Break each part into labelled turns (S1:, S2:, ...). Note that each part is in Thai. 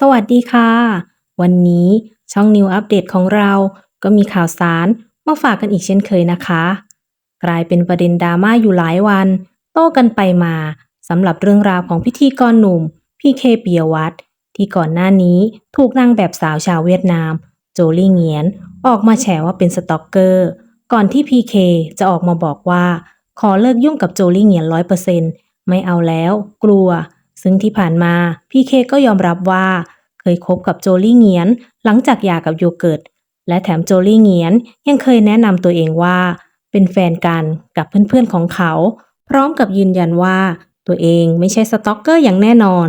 S1: สวัสดีค่ะ วันนี้ช่องนิวอัปเดตของเราก็มีข่าวสารมาฝากกันอีกเช่นเคยนะคะ กลายเป็นประเด็นดราม่าอยู่หลายวัน โต้กันไปมาสำหรับเรื่องราวของพิธีกรหนุ่ม พีเคเปียวัฒน์ที่ก่อนหน้านี้ถูกนางแบบสาวชาวเวียดนาม โจลี่เงียน ออกมาแฉว่าเป็นสตอกเกอร์ ก่อนที่พีเคจะออกมาบอกว่า ขอเลิกยุ่งกับโจลี่เงียนร้อยเปอร์เซ็นต์ไม่เอาแล้ว กลัว ซึ่งที่ผ่านมาพี่เคก็ยอมรับว่า เคยคบกับโจลี่เงียน หลังจากหย่ากับโยเกิร์ตและแถมโจลี่เงียนยังเคยแนะนำตัวเองว่า เป็นแฟนกันกับเพื่อนๆของเขา พร้อมกับยืนยันว่า ตัวเองไม่ใช่สต็อกเกอร์อย่างแน่นอน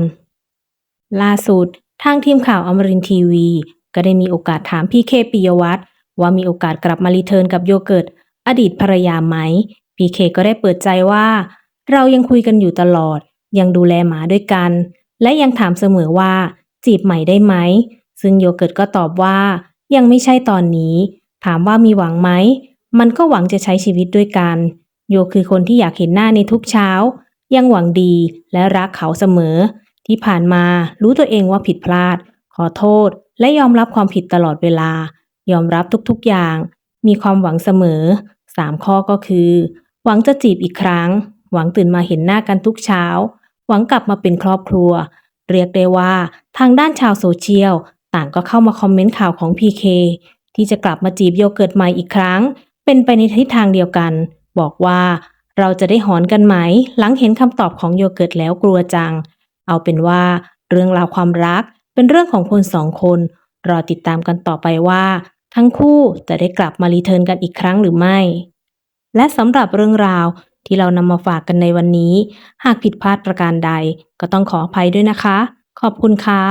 S1: ล่าสุด ทางทีมข่าวอมรินทีวี ก็ได้มีโอกาสถามพี่เคปิยวัฒน์ว่ามีโอกาสกลับมารีเทิร์นกับโยเกิร์ตอดีตภรรยาไหม พีเคก็ได้เปิดใจว่า เรายังคุยกันอยู่ตลอด ยังดูแลหมาด้วยกัน และยังถามเสมอว่า จีบใหม่ได้ไหม ซึ่งโยเกิร์ตก็ตอบว่า ยังไม่ใช่ตอนนี้ ถามว่ามีหวังไหม มันก็หวังจะใช้ชีวิตด้วยกัน โยคือคนที่อยากเห็นหน้าในทุกเช้า ยังหวังดีและรักเขาเสมอ ที่ผ่านมารู้ตัวเองว่าผิดพลาด ขอโทษ และยอมรับความผิดตลอดเวลา ยอมรับทุกๆอย่าง มีความหวังเสมอสามข้อก็คือ หวังจะจีบอีกครั้ง หวังตื่นมาเห็นหน้ากันทุกเช้า หวังกลับมาเป็นครอบครัว เรียกได้ว่าทางด้านชาวโซเชียล ต่างก็เข้ามาคอมเมนต์ข่าวของ PK ที่จะกลับมาจีบโยเกิร์ตใหม่อีกครั้ง เป็นไปในทิศทางเดียวกัน บอกว่าเราจะได้หอนกันไหม หลังเห็นคำตอบของโยเกิร์ตแล้วกลัวจัง เอาเป็นว่าเรื่องราวความรักเป็นเรื่องของคนสองคน รอติดตามกันต่อไปว่า ทั้งคู่จะได้กลับมารีเทิร์นกันอีกครั้งหรือไม่ และสำหรับเรื่องราว ที่เรานำมาฝากกันในวันนี้ หากผิดพลาดประการใดก็ต้องขออภัยด้วยนะคะ ขอบคุณค่ะ